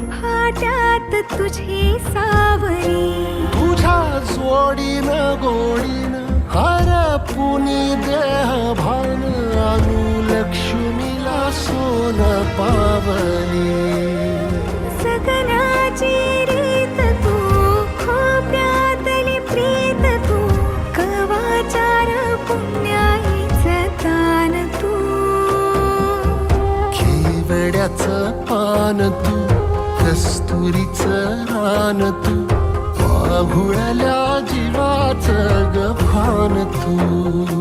भईन फुफाट्यात तुझी सावरी. तुझ्या जोडीन गोडीन हरपुनी देह भान आणू लक्ष्मीला सोन पावली. सगनाची रीत तू खोप्यातली प्रीत तू कवाचार पुण्याईच दान तू. केवड्याचं पान तू कस्तुरीचं रान तू पाहुळल्या जीवाच गफान तू.